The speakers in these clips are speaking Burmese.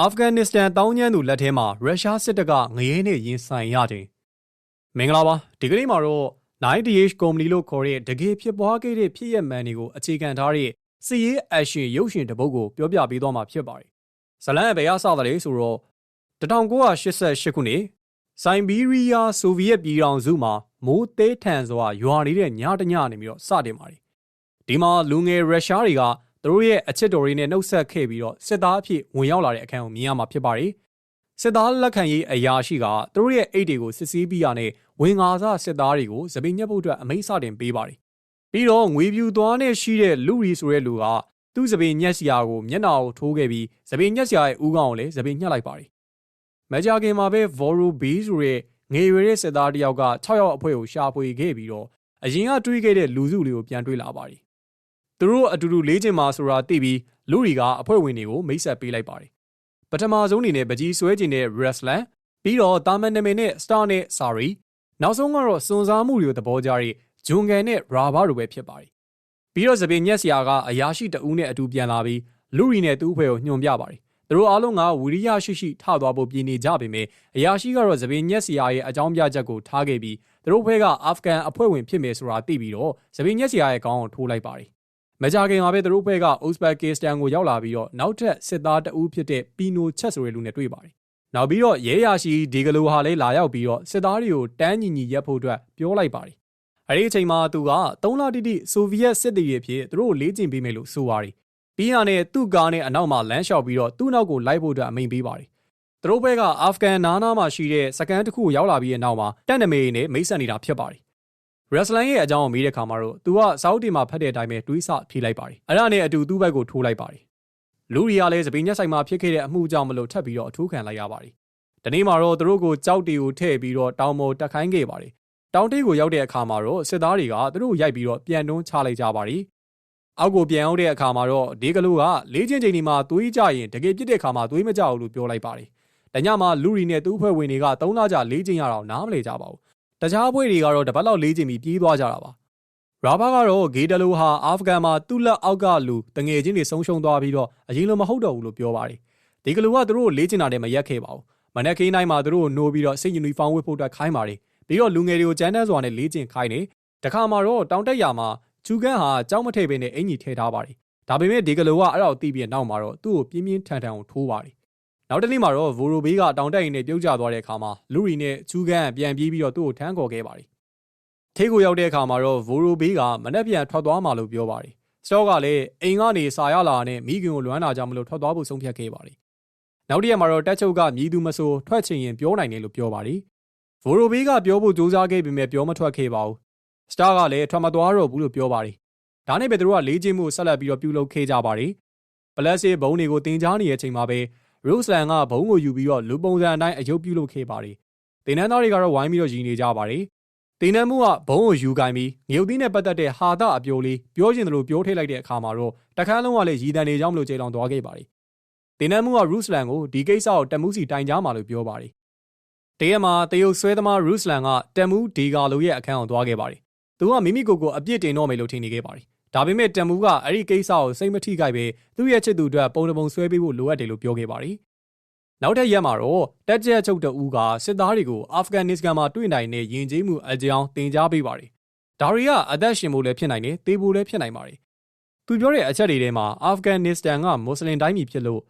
အာဖဂန်နစ္စတန်တောင်းကျမ်းသူလက်ထဲမှာရုရှားစစ်တပ်ကငရဲနဲ့ရင်ဆိုင်ရခြင်းမင်္ဂလာပါဒီကနေ့မှာတော့ 9DH ကုမ္ပဏီလို့ခေါ်တဲ့တကယ်ဖြစ်ပွားခဲ့တဲ့ဖြစ်ရပ်မှန်တွေကိုအခြေခံထားတဲ့စီရေးအရှင်ရုပ်ရှင်တစ်ပုဒ်ကိုပြောပြပေးသွားမှာဖြစ်ပါတယ်ဇလန်ရဲ့ဘယ်ရစသလဲဆိုတော့1988ခုနှစ်စိုင်ဘီးရီးယားဆိုဗီယက်ပြည်ထောင်စုမှာမိုးသေးထန်စွာရွာနေတဲ့ညတညနေပြီးတော့စတင်ပါတယ်ဒီမှာလူငယ်ရုရှားတွေက သူတို့ရဲ့အချစ်တော်တွေနဲ့နှုတ်ဆက်ခဲ့ပြီးတော့စစ်သားအဖြစ်ဝင်ရောက်လာတဲ့အခန်းကိုမြင်ရမှာဖြစ်ပါတယ်။စစ်သားလက်ခံရေးအရာရှိကသူတို့ရဲ့အိတ်တွေကိုစစ်ဆေးပြီးရတဲ့ဝင်ငါစစစ်သားတွေကိုသပင်ညက်ဖို့အတွက်အမိန့်စတင်ပေးပါတယ်။ပြီးတော့ငွေပြူသွားနဲ့ရှိတဲ့လူရီဆိုတဲ့လူကသူ့သပင်ညက်စရာကိုမျက်နှာကိုထိုးခဲ့ပြီးသပင်ညက်စရာရဲ့ဥကောင်းကိုလည်းသပင်ညှက်လိုက်ပါတယ်။မကြာခင်မှာပဲ Voro B ဆိုတဲ့ငေရွယ်တဲ့စစ်သားတယောက်က6ယောက်အဖွဲ့ကိုရှာဖွေခဲ့ပြီးတော့အရင်ကတွေးခဲ့တဲ့လူစုလေးကိုပြန်တွေးလာပါတယ် သူတို့အတူတူလေးချင်မှာဆိုတာသိပြီးလူရီကအဖွဲ့ဝင်တွေကိုမိတ်ဆက်ပေးလိုက်ပါတယ်ပထမဆုံးအနေနဲ့ပကြီးဆွဲကျင်တဲ့ wrestler ပြီးတော့တာမန်နာမည်နဲ့ star နဲ့ sorry နောက်ဆုံးကတော့စွန်စားမှုတွေကိုသဘောကျတဲ့ဂျွန်ကန်နဲ့ raba တို့ပဲဖြစ်ပါတယ်ပြီးတော့သပင်ညက်စရာကအရာရှိတဦးနဲ့အတူပြန်လာပြီးလူရီနဲ့သူ့အဖွဲ့ကိုညွှန်ပြပါတယ်သူတို့အားလုံးကဝီရိယရှိရှိထသွားဖို့ပြည်နေကြပေမဲ့အရာရှိကတော့သပင်ညက်စရာရဲ့အကြောင်းပြချက်ကိုထားခဲ့ပြီးသူတို့ဘက်ကအာဖဂန်အဖွဲ့ဝင်ဖြစ်မယ်ဆိုတာသိပြီးတော့သပင်ညက်စရာရဲ့ခေါင်းကိုထိုးလိုက်ပါတယ် မကြခင်မှာပဲသူတို့ဘက်ကဥဇဘက်ကစ္စတန်ကိုရောက်လာပြီးတော့နောက်ထပ်စစ်သားတအူးဖြစ်တဲ့ပီနိုချက်ဆိုတဲ့လူနဲ့တွေ့ပါတယ်။နောက်ပြီးတော့ရဲရရှိဒီဂလိုဟာလည်းလာရောက်ပြီးတော့စစ်သားတွေကိုတန်းညီညီရက်ဖို့အတွက်ပြောလိုက်ပါတယ်။အဲဒီအချိန်မှာသူက3လတိတိဆိုဗီယက်စစ်သည်တွေဖြစ်သူတို့လေ့ကျင့်ပေးမယ်လို့ဆိုပါတယ်။ပြီးရတဲ့သူ့ကားနဲ့အနောက်မှာလမ်းလျှောက်ပြီးတော့သူ့နောက်ကိုလိုက်ဖို့အတွက်အမိန့်ပေးပါတယ်။သူတို့ဘက်ကအာဖဂန်နားနားမှာရှိတဲ့စကန်တစ်ခုကိုရောက်လာပြီးတဲ့နောက်မှာတက်နမေနဲ့မိတ်ဆက်နေတာဖြစ်ပါတယ် ရက်စလန်ရဲ့အကြောင်းကိုမေးတဲ့ခါမှာတော့သူကစောက်တီမှာဖတ်တဲ့အတိုင်းပဲတွေးဆဖြေလိုက်ပါတယ်အဲ့ဒါနဲ့အတူသူ့ဘက်ကိုထိုးလိုက်ပါတယ်လူရီကလည်းစပိန်ညက်ဆိုင်မှာဖြစ်ခဲ့တဲ့အမှုကြောင့်မလို့ထပ်ပြီးတော့အထူးခံလိုက်ရပါတယ်ဒီနေ့မှာတော့သူတို့ကိုကြောက်တီကိုထည့်ပြီးတော့တောင်ပေါ်တက်ခိုင်းခဲ့ပါတယ်တောင်တိတ်ကိုရောက်တဲ့အခါမှာတော့စစ်သားတွေကသူတို့ရိုက်ပြီးတော့ပြန်တွန်းချလိုက်ကြပါတယ်အောက်ကိုပြန်ရောက်တဲ့အခါမှာတော့ဒီကလူကလေးချင်းချိန်ဒီမှာသွေးကြရင်တကယ်ပြစ်တဲ့အခါမှာသွေးမကြဘူးလို့ပြောလိုက်ပါတယ်။တညမှာလူရီနဲ့သူ့ဖွဲ့ဝင်တွေက၃လကြာလေးချင်းရအောင်နားမလဲကြပါဘူး တခြားအဖွဲ့တွေကတော့တပတ်လောက်လေးချင်ပြီးပြေးသွားကြတာပါရာဘာကတော့ဂေတလိုဟာအာဖဂန်မှာသူ့လက်အောက်ကလူတငယ်ချင်းတွေဆုံးရှုံးသွားပြီးတော့အရင်လိုမဟုတ်တော့ဘူးလို့ပြောပါတယ်ဒီကလူကသူတို့လေးချင်တာနဲ့မရက်ခဲ့ပါဘူးမနက်ခင်းတိုင်းမှာသူတို့နိုးပြီးတော့စိတ်ယူနီဖောင်းဝတ်ဖို့အတွက်ခိုင်းပါတယ်ပြီးတော့လူငယ်တွေကိုကြမ်းတမ်းစွာနဲ့လေးချင်ခိုင်းနေတခါမှာတော့တောင်တက်ရမှာချူကန်းဟာကြောက်မထိပ်ပင်နဲ့အင်ကြီးထည့်ထားပါတယ်ဒါပေမဲ့ဒီကလူကအဲ့ဒါကိုသိပြီးနောက်မှာတော့သူ့ကိုပြင်းပြင်းထန်ထန်ကိုထိုးပါတယ် နောက်တနေ့မှာတော့ဗိုရိုဘေးကတောင်တက်ရင်နဲ့ပြုတ်ကျသွားတဲ့အခါမှာလူရီနဲ့ချူကန်ပြန်ပြေးပြီးတော့သူ့ကိုထမ်းခေါ်ခဲ့ပါတယ်။ထိကိုရောက်တဲ့အခါမှာတော့ဗိုရိုဘေးကမနှက်ပြန်ထွက်သွားမှလို့ပြောပါတယ်။စတော့ကလည်းအိမ်ကနေစာရလာနဲ့မိခင်ကိုလွမ်းလာကြမလို့ထွက်သွားဖို့ဆုံးဖြတ်ခဲ့ပါတယ်။နောက်တရက်မှာတော့တက်ချုပ်ကမြည်သူမဆိုထွက်ချင်ရင်ပြောနိုင်တယ်လို့ပြောပါတယ်။ဗိုရိုဘေးကပြောဖို့ကြိုးစားခဲ့ပေမဲ့ပြောမထွက်ခဲ့ပါဘူး။စတားကလည်းထွက်မသွားတော့ဘူးလို့ပြောပါတယ်။ဒါနဲ့ပဲသူတို့ကလေးချင်းမှုဆက်လက်ပြီးတော့ပြုလုပ်ခဲ့ကြပါတယ်။ပလက်စစ်ဘုံတွေကိုတင်ကြားနေတဲ့အချိန်မှာပဲ ရိုးစလန်ကဘုံကိုယူပြီးတော့လူပုံစံအတိုင်းအယုတ်ပြုလုပ်ခဲ့ပါတယ်။တင်နန်းသားတွေကတော့ဝိုင်းပြီးတော့ရည်နေကြပါတယ်။တင်နန်းမှုကဘုံကိုယူကင်ပြီးငရုတ်သီးနဲ့ပတ်သက်တဲ့ဟာတာအပြိုးလေးပြောချင်တယ်လို့ပြောထိလိုက်တဲ့အခါမှာတော့တခန်းလုံးကလည်းရည်တန်နေကြောင်းမလို့ကြေလောင်သွားခဲ့ပါတယ်။တင်နန်းမှုကရူးစလန်ကိုဒီကိစ္စကိုတမှုစီတိုင်ကြားမှာလို့ပြောပါတယ်။တရက်မှာတရုတ်ဆွဲသမားရူးစလန်ကတမှုဒီဂါလိုရဲ့အခန်းကိုသွားခဲ့ပါတယ်။သူကမိမိကိုယ်ကိုအပြစ်တင်တော့မယ်လို့ထင်နေခဲ့ပါတယ် ဒါပေမဲ့တမူကအဲ့ဒီကိစ္စကိုစိတ်မထိခိုက်ပဲသူ့ရဲ့ချစ်သူအတွက်ပုံတပုံဆွဲပေးဖို့လိုအပ်တယ်လို့ပြောခဲ့ပါတယ်။နောက်ထပ်ရက်မှာတော့တက်ကြက်ချုပ်တဦးကစစ်သားတွေကိုအာဖဂန်နစ္စတန်မှာတွေ့နိုင်တဲ့ယဉ်ကျေးမှုအကြောင်းသင်ကြားပေးပါတယ်။ဒါရီကအသက်ရှင်ဖို့လည်းဖြစ်နိုင်တယ်၊သေဖို့လည်းဖြစ်နိုင်ပါတယ်။သူပြောတဲ့အချက်တွေထဲမှာအာဖဂန်နစ္စတန်ကမွတ်စလင်တိုင်းပြည်ဖြစ်လို့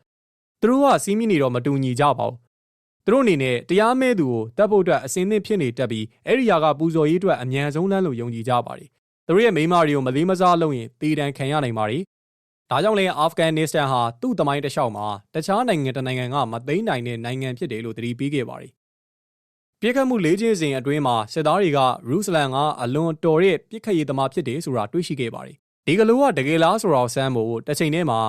သူတို့ကစီးမိနေတော့မတူညီကြပါဘူး။သူတို့အနေနဲ့တရားမဲ့သူကိုတပ်ဖို့အတွက်အစင်းသင့်ဖြစ်နေတတ်ပြီးအဲ့ဒီယာကပူဇော်ရေးအတွက်အမြန်ဆုံးလမ်းလို့ယုံကြည်ကြပါတယ် သူတို့ရဲ့မိန်းမတွေကိုမလေးမစားလုပ်ရင်တည်တံခံရနိုင်ပါတယ်။ဒါကြောင့်လည်းအာဖဂန်နစ္စတန်ဟာသူ့တမိုင်းတစ်လျှောက်မှာတခြားနိုင်ငံတစ်နိုင်ငံကမသိမ်းနိုင်တဲ့နိုင်ငံဖြစ်တယ်လို့သတိပေးခဲ့ပါတယ်။ပြစ်ခတ်မှုလေးချင်းစဉ်အတွင်းမှာစစ်သားတွေကရူးစလန်ကအလွန်တော်တဲ့ပြစ်ခတ်ရေးသမားဖြစ်တယ်ဆိုတာတွေ့ရှိခဲ့ပါတယ်။ဒီကလိုကတကယ်လားဆိုတော့ဆန်းဖို့တစ်ချိန်တည်းမှာ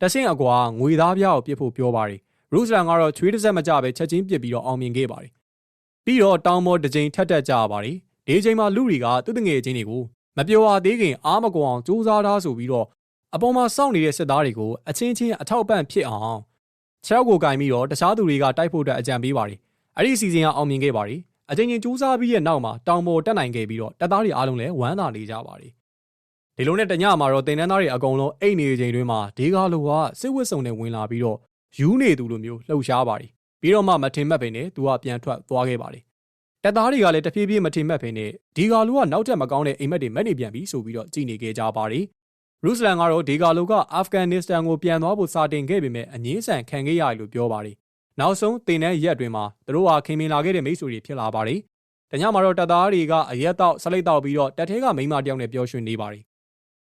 တဆင့်အကွာငွေသားပြားကိုပြစ်ဖို့ပြောပါတယ်။ရူးစလန်ကတော့ချွေးတစ်စက်မကြပဲချက်ချင်းပြစ်ပြီးတော့အောင်မြင်ခဲ့ပါတယ်။ပြီးတော့တောင်ပေါ်တစ်ချိန်ထက်တက်ကြပါတယ်။ဒီချိန်မှာလူတွေကသူ့တငယ်ချင်းတွေကို မပြောအားသေးခင်အားမကွန်အောင်စူးစမ်းထားဆိုပြီးတော့အပေါ်မှာစောင့်နေတဲ့စစ်သားတွေကိုအချင်းချင်းအထောက်ပံ့ဖြစ်အောင်ခြေောက်ကိုကင်ပြီးတော့တခြားသူတွေကတိုက်ဖို့အတွက်အကြံပေးပါတယ်။အဲ့ဒီစီစဉ်ကအောင်မြင်ခဲ့ပါတယ်။အချင်းချင်းစူးစမ်းပြီးရဲ့နောက်မှာတောင်ပေါ်တက်နိုင်ခဲ့ပြီးတော့တပ်သားတွေအားလုံးလည်းဝမ်းသာနေကြပါတယ်။ဒီလိုနဲ့တညမှာတော့တင်တန်းသားတွေအကုန်လုံးအိတ်နေချိန်တွင်းမှာဒေဂါလိုကစစ်ဝစ်စုံနဲ့ဝင်လာပြီးတော့ယူးနေသူလိုမျိုးလှုပ်ရှားပါတယ်ပြီးတော့မှမထင်မှတ်ပင်နဲ့သူကပြန်ထွက်သွားခဲ့ပါတယ် တပ်သားတွေကလည်းတဖြည်းဖြည်းမထင်မှတ်ပင်နဲ့ဒီကာလိုကနောက်ထပ်မကောင်းတဲ့အိမ်မက်တွေမက်နေပြန်ပြီဆိုပြီးတော့ကြည်နေခဲ့ကြပါတယ်ရုစလန်ကတော့ဒီကာလိုကအာဖဂန်နစ္စတန်ကိုပြန်သွားဖို့စာတင်ခဲ့ပေမဲ့အငင်းဆန်ခံခဲ့ရတယ်လို့ပြောပါတယ်နောက်ဆုံးတင်တဲ့ရက်အတွင်းမှာသူတို့ဟာခင်မင်လာခဲ့တဲ့မိတ်ဆွေတွေဖြစ်လာပါတယ်တညမှာတော့တပ်သားတွေကအရက်တော့ဆလိတ်တော့ပြီးတော့တပ်ထဲကမိန်းမတယောက်နဲ့ပြောရွှင်နေပါတယ်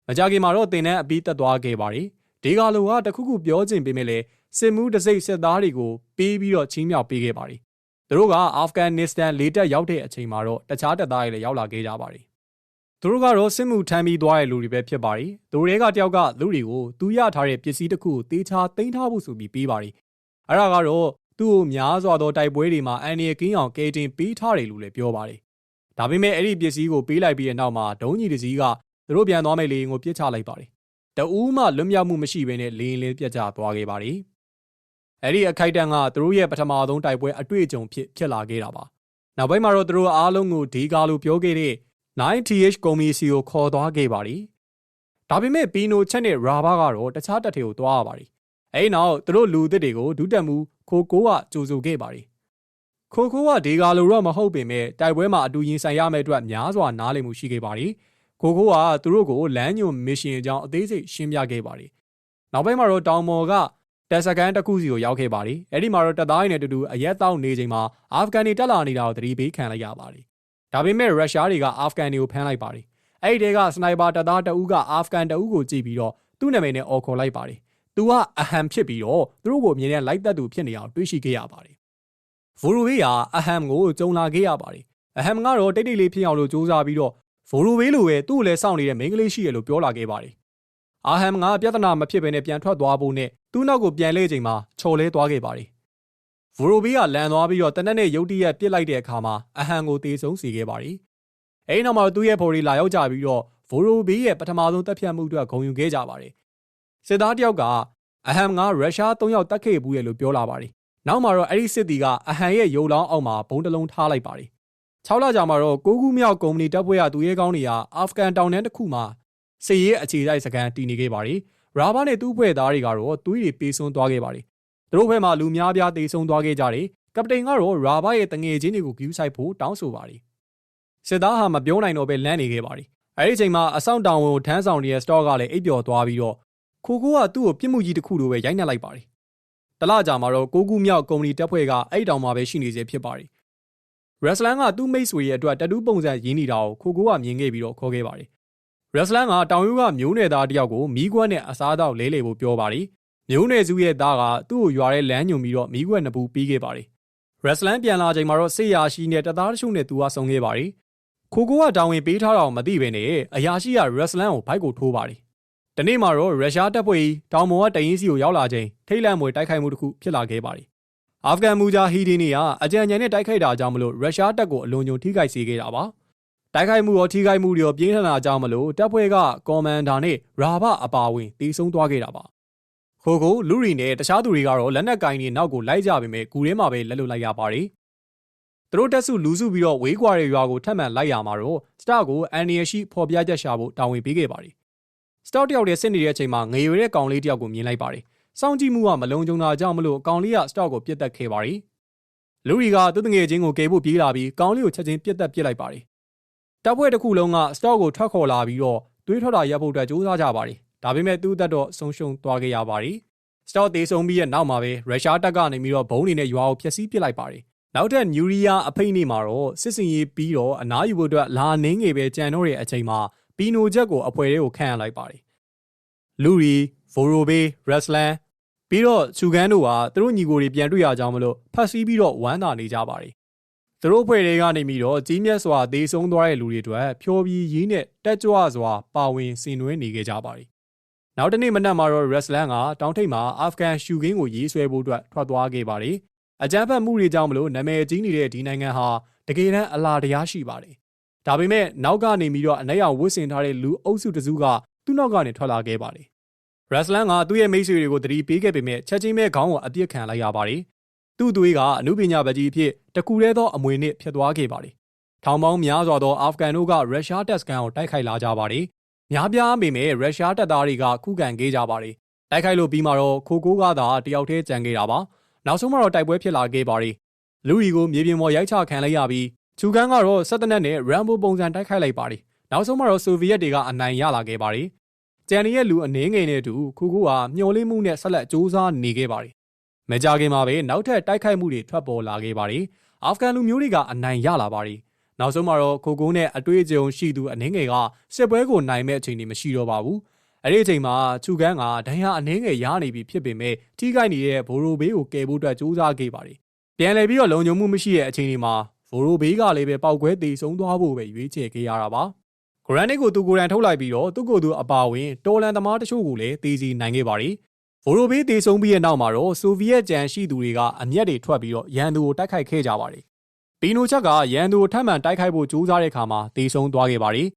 မကြခင်မှာတော့တင်တဲ့အပီးတက်သွားခဲ့ပါတယ်ဒီကာလိုကတခုခုပြောချင်ပေမဲ့လည်းစစ်မှုတစိတ်စစ်သားတွေကိုပေးပြီးတော့ချင်းမြောက်ပေးခဲ့ပါတယ်။ သူတို့ကအာဖဂန်နစ္စတန်လေတပ်ရောက်တဲ့အချိန်မှာတော့တခြားတပ်သားတွေလည်းရောက်လာခဲ့ကြပါတယ်။သူတို့ကတော့စစ်မှုထမ်းပြီးသွားတဲ့လူတွေပဲဖြစ်ပါတယ်။သူတို့တွေကတယောက်ကလူတွေကိုသူရထားတဲ့ပစ္စည်းတစ်ခုကိုတေးချာသိမ်းထားဖို့ဆိုပြီးပေးပါတယ်။အဲ့ဒါကတော့သူ့ကိုများစွာသောတိုက်ပွဲတွေမှာအန်ရီကင်းအောင်ကဲတင်ပေးထားတယ်လို့လည်းပြောပါတယ်။ဒါပေမဲ့အဲ့ဒီပစ္စည်းကိုပေးလိုက်ပြီးတဲ့နောက်မှာဒုံးကြီးတစ်စီးကသူတို့ပြန်သွားမဲ့လေကိုပြစ်ချလိုက်ပါတယ်တအူးမှလွတ်မြောက်မှုမရှိဘဲနဲ့လေရင်လေးပြတ်ကျသွားခဲ့ပါတယ်။ အဲ့ဒီအခိုက်အတန့်ကသူတို့ရဲ့ပထမဆုံးတိုက်ပွဲအတွေ့အကြုံဖြစ်ဖြစ်လာခဲ့တာပါ။နောက်ပိုင်းမှာတော့သူတို့အားလုံးကိုဒီကာလိုပြောခဲ့တဲ့ 9th ကုမ္ပဏီစီကိုခေါ်သွားခဲ့ပါတယ်။ဒါပေမဲ့ပီနိုချက်နဲ့ရာဘာကတော့တခြားတပ်တွေကိုသွားရပါတယ်။အဲဒီနောက်သူတို့လူသစ်တွေကိုဒုတက်မှုခိုကိုကကြိုဆိုခဲ့ပါတယ်။ခိုကိုကဒီကာလိုတော့မဟုတ်ပေမဲ့တိုက်ပွဲမှာအတူရင်ဆိုင်ရမယ့်အတွက်များစွာနားလည်မှုရှိခဲ့ပါတယ်။ကိုကိုကသူတို့ကိုလမ်းညွန်မစ်ရှင်အကြောင်းအသေးစိတ်ရှင်းပြခဲ့ပါတယ်။နောက်ပိုင်းမှာတော့တောင်မော်က တက်စကန်တစ်ခုစီကိုရောက်ခဲ့ပါတယ်။အဲ့ဒီမှာတော့တပ်သားတွေနဲ့တူတူအရက်တောက်နေချိန်မှာအာဖဂန်တွေတက်လာနေတာကိုသတိပေးခံလိုက်ရပါတယ်။ဒါပေမဲ့ရုရှားတွေကအာဖဂန်တွေကိုဖမ်းလိုက်ပါတယ်။အဲ့ဒီတဲကစနိုက်ပါတပ်သားတအူးကအာဖဂန်တအူးကိုကြည့်ပြီးတော့သူ့နာမည်နဲ့အော်ခေါ်လိုက်ပါတယ်။သူကအဟမ်ဖြစ်ပြီးတော့သူတို့ကိုအမြင်နဲ့လိုက်သက်သူဖြစ်နေအောင်တွေးရှိခဲ့ရပါတယ်။ဗိုလ်ရိုဘေးကအဟမ်ကိုကြုံလာခဲ့ရပါတယ်။အဟမ်ကတော့တိတ်တိတ်လေးဖြစ်အောင်လို့စူးစမ်းပြီးတော့ဗိုလ်ရိုဘေးလိုပဲသူ့ကိုလည်းစောင့်နေတဲ့မိန်းကလေးရှိရလို့ပြောလာခဲ့ပါတယ်။ အာဟမ်ကပြဿနာမဖြစ်ဘဲနဲ့ပြန်ထွက်သွားဖို့နဲ့သူ့နောက်ကိုပြန်လဲချိန်မှာချော်လဲသွားခဲ့ပါတယ်။ဗိုလ်ရိုဘေးကလန်သွားပြီးတော့တနက်နဲ့ရုတ်တရက်ပြစ်လိုက်တဲ့အခါမှာအဟမ်ကိုတေဆုံးစေခဲ့ပါတယ်။အဲဒီနောက်မှာသူ့ရဲ့ဖော်ရီလာရောက်ကြပြီးတော့ဗိုလ်ရိုဘေးရဲ့ပထမဆုံးတပ်ဖြတ်မှုအတွက်ဂုဏ်ယူခဲ့ကြပါတယ်။စစ်သားတယောက်ကအဟမ်ကရုရှား၃ယောက်တပ်ခဲ့ဘူးရဲ့လို့ပြောလာပါတယ်။နောက်မှာတော့အဲ့ဒီစစ်တီကအဟမ်ရဲ့ရုပ်လောင်းအောက်မှာဘုံတလုံးထားလိုက်ပါတယ်6လကြာမှာတော့ကိုကူးမြောက်ကုမ္ပဏီတပ်ဖွဲ့ရသူရဲကောင်းတွေကအာဖဂန်တောင်တန်းတစ်ခုမှာ စစ်ရေးအခြေစိုက်စခန်းတည်နေခဲ့ပါတယ်။ရာဘာနဲ့သူ့ဖွဲ့သားတွေကတော့သွေးတွေပေးဆွန်းသွားခဲ့ပါတယ်။သူတို့ဘက်မှာလူများပြားတေဆုံးသွားခဲ့ကြတယ်။ကပတိန်ကတော့ရာဘာရဲ့တငယ်ချင်းတွေကိုဂူးဆိုင်ဖို့တောင်းဆိုပါတယ်။စစ်သားဟာမပြောနိုင်တော့ပဲလန့်နေခဲ့ပါတယ်။အဲဒီအချိန်မှာအဆောင်တောင်ကိုထမ်းဆောင်နေတဲ့စတော့ကလည်းအိပ်ပျော်သွားပြီးတော့ခိုကိုကသူ့ကိုပြစ်မှုကြီးတစ်ခုလိုပဲရိုက်နှက်လိုက်ပါတယ်။တလကြာမှာတော့ကိုကူးမြောက်ကုမ္ပဏီတပ်ဖွဲ့ကအဲ့တောင်မှာပဲရှိနေစေဖြစ်ပါတယ်ရက်စလန်ကသူ့မိတ်ဆွေရဲ့အတွက်တတူးပုံစံရင်းနေတာကိုခိုကိုကမြင်ခဲ့ပြီးတော့ခေါ်ခဲ့ပါတယ်။ ရက်စလန်ကတောင်ယူကမျိုးနယ်သားတယောက်ကိုမီးခွက်နဲ့အစားအသောက်လဲလှယ်ဖို့ပြောပါတယ်။မျိုးနယ်စုရဲ့သားကသူ့ကိုရွာထဲလမ်းညွန်ပြီးတော့မီးခွက်နှစ်ပူပြီးခဲ့ပါတယ်။ရက်စလန်ပြန်လာချိန်မှာတော့ဆေးရရှိနဲ့တသားတချို့နဲ့သူကဆုံခဲ့ပါတယ်။ခိုကိုကတာဝန်ပေးထားတာကိုမသိဘဲနဲ့အရာရှိကရက်စလန်ကိုဘိုက်ကိုထိုးပါတယ်။တနေ့မှာတော့ရုရှားတပ်ဖွဲ့တောင်ပေါ်ကတရင်စီကိုရောက်လာချိန်ထိတ်လန့်မွေတိုက်ခိုက်မှုတစ်ခုဖြစ်လာခဲ့ပါတယ်အာဖဂန်မူဂျာဟီဒီနီကအကြံဉာဏ်နဲ့တိုက်ခိုက်တာကြောင့်မလို့ရုရှားတပ်ကိုအလွန်ကြုံထိခိုက်စေခဲ့တာပါ တိုက်ခိုက်မှုရောထိခိုက်မှုတွေရောပြင်းထန်တာကြောင့်မလို့တပ်ဖွဲ့ကကော်မန်ဒါနဲ့ရာဘအပါဝင်တီးဆုံးသွားခဲ့တာပါခိုကိုလူရီနဲ့တခြားသူတွေကတော့လက်နက်ကင်တွေနောက်ကိုလိုက်ကြပေမဲ့ဂူထဲမှာပဲလက်လွတ်လိုက်ရပါတယ်သူတို့တက်စုလူစုပြီးတော့ဝေးကွာတဲ့ရွာကိုထပ်မံလိုက်ရမှာတော့စတာကိုအန်နီယရှိဖော်ပြချက်ရှာဖို့တာဝန်ပေးခဲ့ပါတယ်စတောက်တယောက်တည်းစစ်နေတဲ့အချိန်မှာငရွေတဲ့ကောင်လေးတယောက်ကိုမြင်လိုက်ပါတယ်စောင့်ကြည့်မှုကမလုံခြုံတာကြောင့်မလို့ကောင်လေးကစတော့ကိုပြစ်တက်ခဲ့ပါတယ်။လူရီကသူ့တငယ်ချင်းကိုကယ်ဖို့ပြေးလာပြီးကောင်လေးကိုချက်ချင်းပြစ်တက်ပစ်လိုက်ပါတယ်။ တပ်ဖွဲ့တစ်ခုလုံးကစတော့ကိုထွက်ခေါ်လာပြီးတော့သွေးထွက်တာရပ်ဖို့အတွက်ကြိုးစားကြပါတယ်။ဒါပေမဲ့သူ့တပ်တော့ဆုံးရှုံးသွားခဲ့ရပါတယ်။စတော့တေဆုံးပြီးရဲ့နောက်မှာပဲရုရှားတပ်ကနေပြီးတော့ဘုံတွေနဲ့ရွာကိုဖျက်ဆီးပစ်လိုက်ပါတယ်။နောက်ထပ်နျူရီးယားအဖိတ်နေမှာတော့စစ်စင်ရေးပြီးတော့အနားယူဖို့အတွက်လာနှင်းငယ်ပဲကြံတော့တဲ့အချိန်မှာပီနိုချက်ကိုအဖွဲလေးကိုခန့်ရလိုက်ပါတယ်။လူရီဗိုရိုဘေးရက်စလန်ပြီးတော့ချူကန်းတို့ကသူတို့ညီကိုတွေပြန်တွေ့ရကြောင်းမလို့ဖတ်စီးပြီးတော့ဝမ်းသာနေကြပါတယ်။ သူတို့ဖွဲ့တွေကနေပြီးတော့ကြီးမြတ်စွာသေဆုံးသွားတဲ့လူတွေအတွက်ဖြောပြီးရင်းနဲ့တက်ကြွစွာပါဝင်ဆင်နွှဲနေခဲ့ကြပါတယ်။နောက်တနေ့မနက်မှာတော့ရက်စလန်ကတောင်ထိပ်မှာအာဖဂန်ရှူကင်းကိုရေးဆွဲဖို့အတွက်ထွက်သွားခဲ့ပါတယ်။အကြမ်းဖက်မှုတွေကြောင့်မလို့နာမည်ကြီးနေတဲ့ဒီနိုင်ငံဟာတကယ်တမ်းအလားတရားရှိပါတယ်။ဒါပေမဲ့နောက်ကနေပြီးတော့အနိုင်အောင်ဝှစ်ဆင်ထားတဲ့လူအုပ်စုတစုကသူ့နောက်ကနေထွက်လာခဲ့ပါတယ်ရက်စလန်ကသူ့ရဲ့မိတ်ဆွေတွေကိုတတိပေးခဲ့ပေမဲ့ချက်ချင်းပဲခေါင်းကိုအပြစ်ခံလိုက်ရပါတယ်။ သူ့သွေးကအမှုပညာပကြီးအဖြစ်တကူရဲသောအမွေနဲ့ဖြစ်သွားခဲ့ပါတယ်။ထောင်ပေါင်းများစွာသောအာဖဂန်တို့ကရုရှားတပ်စခန်းကိုတိုက်ခိုက်လာကြပါတယ်။များပြားပေမဲ့ရုရှားတပ်သားတွေကခုခံခဲ့ကြပါတယ်တိုက်ခိုက်လို့ပြီးမှတော့ခိုကိုးကသာတယောက်တည်းကြံခဲ့တာပါနောက်ဆုံးမှတော့တိုက်ပွဲဖြစ်လာခဲ့ပါတယ်လူရီကိုမြေပြင်ပေါ်ရိုက်ချခံလိုက်ရပြီးချူကန်ကတော့ဆက်တနက်နဲ့ရမ်ဘိုပုံစံတိုက်ခိုက်လိုက်ပါတယ်နောက်ဆုံးမှတော့ဆိုဗီယက်တွေကအနိုင်ရလာခဲ့ပါတယ်ကျန်ရဲ့လူအနှင်းငယ်နဲ့အတူခုခုကမျော်လင့်မှုနဲ့ဆက်လက်စူးစမ်းနေခဲ့ပါတယ် မကြခင်မှာပဲနောက်ထပ်တိုက်ခိုက်မှုတွေထွက်ပေါ်လာခဲ့ပါတယ်အာဖဂန်လူမျိုးတွေကအနိုင်ရလာပါတယ်နောက်ဆုံးမှာတော့ခိုကိုးနဲ့အတွေ့အကြုံရှိသူအနှင်းငယ်ကစစ်ပွဲကိုနိုင်မဲ့အခြေအနေမရှိတော့ပါဘူးအဲ့ဒီအချိန်မှာချူကန်းကဒဏ်ရာအနှင်းငယ်ရနေပြီဖြစ်ပေမဲ့ထိခိုက်နေတဲ့ဘိုရိုဘေးကိုကယ်ဖို့အတွက်စူးစမ်းခဲ့ပါတယ်ပြန်လည်ပြီးတော့လုံခြုံမှုမရှိတဲ့အခြေအနေမှာဘိုရိုဘေးကလည်းပဲပောက်ကွဲတည်ဆုံသွားဖို့ပဲရွေးချယ်ခဲ့ရတာပါဂရန်နစ်ကိုသူကိုယ်တိုင်ထုတ်လိုက်ပြီးတော့သူ့ကိုယ်သူအပါဝင်တော်လန်သမားတချို့ကိုလည်းတည်စီနိုင်ခဲ့ပါတယ် ဗိုရိုဘေးတည်ဆုံပြီးတဲ့နောက်မှာတော့ဆိုဗီယက်ကြံရှိသူတွေကအမျက်တွေထွက်ပြီးတော့ရန်သူကိုတိုက်ခိုက်ခဲ့ကြပါတယ်ပီနိုချက်ကရန်သူကိုထပ်မံတိုက်ခိုက်ဖို့ကြိုးစားတဲ့အခါမှာတည်ဆုံသွားခဲ့ပါတယ်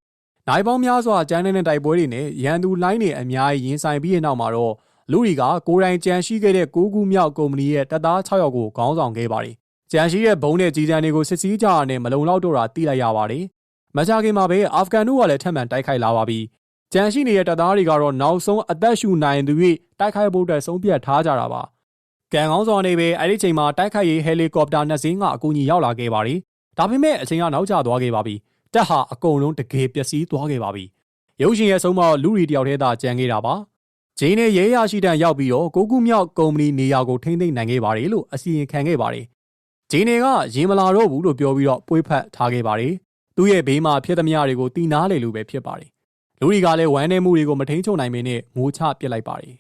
နိုင်ပေါင်းများစွာကျန်းတဲ့တိုက်ပွဲတွေနဲ့ရန်သူလိုင်းတွေအများကြီးရင်ဆိုင်ပြီးတဲ့နောက်မှာတော့လူရီကကိုယ်တိုင်ကြံရှိခဲ့တဲ့ကိုကူးမြောက်ကုမ္ပဏီရဲ့တပ်သား6ယောက်ကိုခေါင်းဆောင်ခဲ့ပါတယ်။ကြံရှိတဲ့ဘုံနဲ့ကြီးစံတွေကိုစစ်စည်းကြရတဲ့မလုံလောက်တော့တာသိလိုက်ရပါတယ်။မကြခင်မှာပဲအာဖဂန်တို့ကလည်းထပ်မံတိုက်ခိုက်လာပါပြီ။ ကြံရှိနေတဲ့တပ်သားတွေကတော့နောက်ဆုံးအသက်ရှူနိုင်သူ၍တိုက်ခိုက်ဖို့အတွက်ဆုံးဖြတ်ထားကြတာပါ။ကံကောင်းစွာနေပဲအဲ့ဒီချိန်မှာတိုက်ခိုက်ရေးဟယ်လီကော်ပတာနှစ်စင်းကအကူအညီရောက်လာခဲ့ပါတယ်။ဒါပေမဲ့အချိန်ကနောက်ကျသွားခဲ့ပါပြီ။တက်ဟာအကုန်လုံးတကယ်ပျက်စီးသွားခဲ့ပါပြီ။ရုပ်ရှင်ရဲ့ဆုံးမလူရီတယောက်တည်းသာကြံခဲ့တာပါ။ဂျင်းနဲ့ရဲရရှိတန်ရောက်ပြီးတော့ကိုကူမြောက်ကုမ္ပဏီနေရာကိုထိမ့်သိမ့်နိုင်ခဲ့ပါတယ်လို့အစီရင်ခံခဲ့ပါတယ်။ဂျင်းတွေကရင်မလာတော့ဘူးလို့ပြောပြီးတော့ပွေးဖက်ထားခဲ့ပါတယ်။သူ့ရဲ့ဘေးမှာဖြစ်သမျှတွေကိုတီနာလေလို့ပဲဖြစ်ပါတယ်။ လူတွေကလည်းဝမ်းနေမှုတွေကိုမထိန်ချုံနိုင်မင်းနဲ့ငိုချပစ်လိုက်ပါတယ်